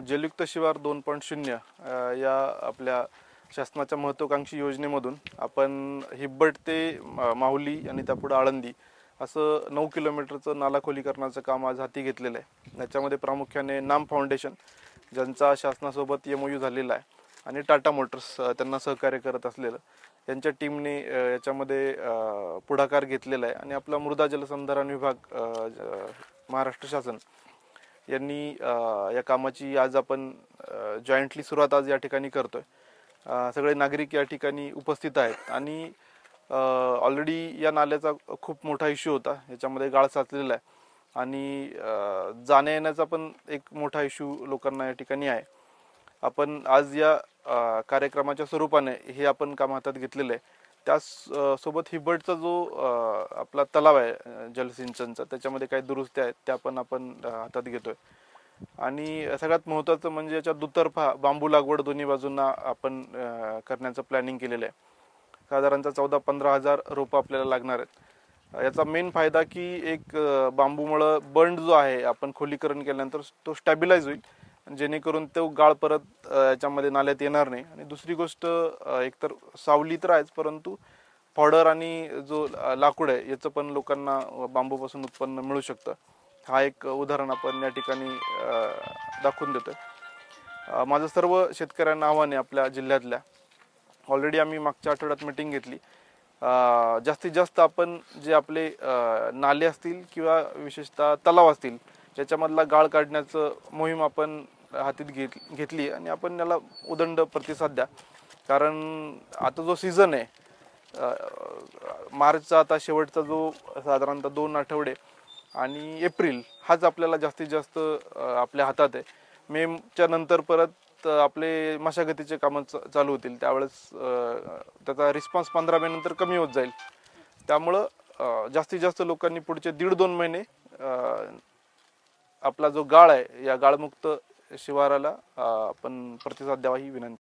जलयुक्त शिवार दोन पॉईंट शून्य या आपल्या शासनाच्या महत्त्वाकांक्षी योजनेमधून आपण हिब्बट ते माहुली आणि त्यापुढं आळंदी असं नऊ किलोमीटरचं नाला खोलीकरणाचं काम आज हाती घेतलेलं आहे. याच्यामध्ये प्रामुख्याने नाम फाउंडेशन ज्यांचा शासनासोबत एम यू झालेला आहे आणि टाटा मोटर्स त्यांना सहकार्य करत असलेलं यांच्या टीमने याच्यामध्ये पुढाकार घेतलेला आहे. आणि आपला मृदा जलसंधारण विभाग महाराष्ट्र शासन यांनी या कामाची आज आपण जॉईंटली सुरुवात आज या ठिकाणी करतोय. सगळे नागरिक या ठिकाणी उपस्थित आहेत. आणि ऑलरेडी या नाल्याचा खूप मोठा इश्यू होता. याच्यामध्ये गाळ साचलेला आहे. आणि जाण्या येण्याचा पण एक मोठा इश्यू लोकांना या ठिकाणी आहे. आपण आज या कार्यक्रमाच्या स्वरूपाने हे आपण काम हातात घेतलेलं आहे. त्याच सोबत हिबर्टचा जो आपला तलाव आहे जलसिंचनचा त्याच्यामध्ये काही दुरुस्त्या आहेत त्या पण आपण हातात घेतोय. आणि सगळ्यात महत्त्वाचं म्हणजे याच्यात दुतर्फा बांबू लागवड दोन्ही बाजूंना आपण करण्याचं प्लॅनिंग केलेलं आहे. साधारणतः चौदा पंधरा हजार रोपं आपल्याला लागणार आहेत. याचा मेन फायदा की एक बांबूमुळं बंड जो आहे आपण खोलीकरण केल्यानंतर तो स्टॅबिलाइज होईल. जेणेकरून तो गाळ परत याच्यामध्ये नाल्यात येणार नाही. आणि दुसरी गोष्ट एकतर सावली तर आहेच परंतु फॉडर आणि जो लाकूड आहे याचं पण लोकांना बांबूपासून उत्पन्न मिळू शकतं. हा एक उदाहरण आपण या ठिकाणी दाखवून देतोय. माझं सर्व शेतकऱ्यांना आव्हान आहे आपल्या जिल्ह्यातल्या. ऑलरेडी आम्ही मागच्या आठवड्यात मिटिंग घेतली. जास्तीत जास्त आपण जे आपले नाले असतील किंवा विशेषतः तलाव असतील ज्याच्यामधला गाळ काढण्याचं मोहीम आपण हातीत घेत घेतली आणि आपण याला उदंड प्रतिसाद द्या. कारण आता जो सीझन आहे मार्चचा आता शेवटचा जो साधारणतः दोन आठवडे आणि एप्रिल हाच आपल्याला जास्तीत जास्त आपल्या हातात आहे. मेच्या नंतर परत आपले मशागतीचे कामं चालू होतील. त्यावेळेस त्याचा रिस्पॉन्स पंधरा मे नंतर कमी होत जाईल. त्यामुळं जास्तीत जास्त लोकांनी पुढचे दीड दोन महिने आपला जो गाळ आहे या गाळमुक्त शिवाराला आपण प्रतिसाद द्यावा ही विनंती.